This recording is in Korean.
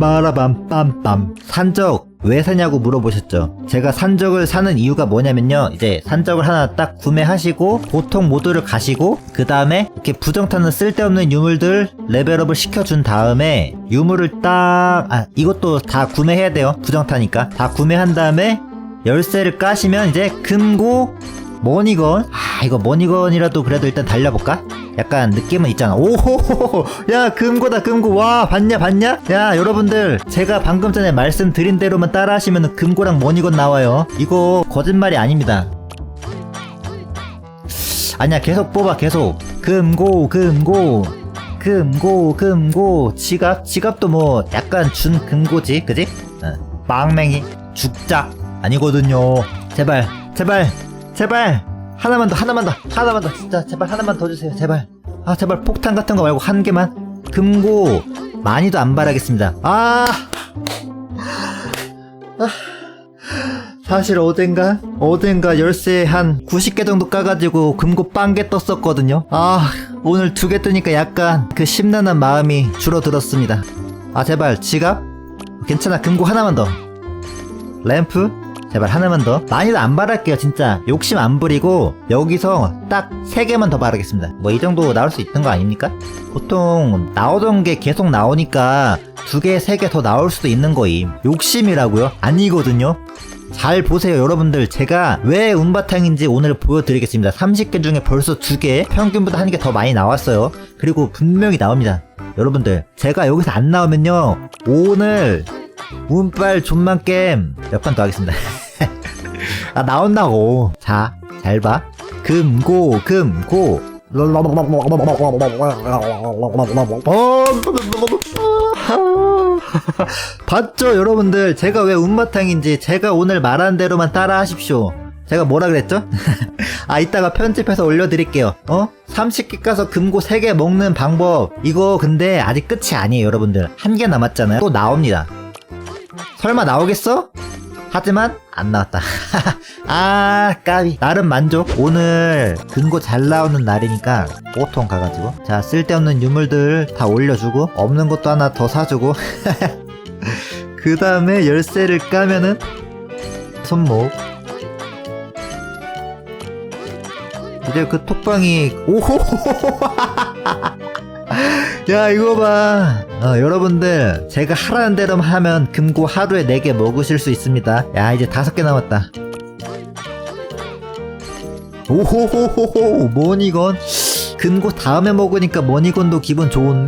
빠라밤 빰빰. 산적 왜 사냐고 물어보셨죠? 제가 산적을 사는 이유가 뭐냐면요. 이제 산적을 하나 딱 구매하시고 보통 모드를 가시고 그 다음에 이렇게 부정타는 쓸데없는 유물들 레벨업을 시켜준 다음에 유물을 딱 아 이것도 다 구매해야 돼요. 부정타니까. 다 구매한 다음에 열쇠를 까시면 이제 금고 머니건. 아 이거 머니건이라도 그래도 일단 달려볼까? 약간 느낌은 있잖아. 오호호호. 야 금고다 금고. 와 봤냐 봤냐? 야 여러분들 제가 방금 전에 말씀드린 대로만 따라 하시면 금고랑 머니건 나와요. 이거 거짓말이 아닙니다. 아니야 계속 뽑아 계속. 금고 금고. 금고 금고. 지갑? 지갑도 뭐 약간 준 금고지 그지? 어. 빵맹이. 죽작 아니거든요. 제발 제발 제발 하나만 더 하나만 더 하나만 더. 진짜 제발 하나만 더 주세요 제발. 아 제발 폭탄 같은 거 말고 한 개만. 금고 많이도 안 바라겠습니다. 아, 아. 사실 어젠가 어젠가 열쇠 한 90개 정도 까가지고 금고 빵개 떴었거든요. 아 오늘 두 개 뜨니까 약간 그 심란한 마음이 줄어들었습니다. 아 제발 지갑? 괜찮아 금고 하나만 더. 램프 제발 하나만 더. 많이도 안 바랄게요 진짜. 욕심 안 부리고 여기서 딱세 개만 더 바르겠습니다. 뭐 이 정도 나올 수 있는 거 아닙니까? 보통 나오던 게 계속 나오니까 두 개 세 개 더 나올 수도 있는 거임. 욕심이라고요? 아니거든요. 잘 보세요 여러분들. 제가 왜 운바탕인지 오늘 보여드리겠습니다. 30개 중에 벌써 두개 평균보다 한 개 더 많이 나왔어요. 그리고 분명히 나옵니다. 여러분들 제가 여기서 안 나오면요 오늘 운빨 존만 게임 몇 판 더 하겠습니다. 아 나온다고. 자, 잘 봐. 금 고 금고. 어, 봤죠 여러분들 제가 왜 운마탕인지 제가 오늘 말한 대로만 따라 하십시오 제가 뭐라 그랬죠? 아 이따가 편집해서 올려드릴게요 어? 30개 까서 금고 3개 먹는 방법 이거 근데 아직 끝이 아니에요 여러분들 한 개 남았잖아요 또 나옵니다 설마 나오겠어? 하지만 안 나왔다. 아 까비 나름 만족. 오늘 근고 잘 나오는 날이니까 보통 가가지고 자 쓸데없는 유물들 다 올려주고 없는 것도 하나 더 사주고 그 다음에 열쇠를 까면은 손목 이제 그 톡방이 오호 야 이거 봐. 어, 여러분들 제가 하라는 대로만 하면 금고 하루에 4개 먹으실 수 있습니다. 야 이제 5개 남았다. 오호호호호 뭐니건? 금고 다음에 먹으니까 머니건도 기분 좋은데?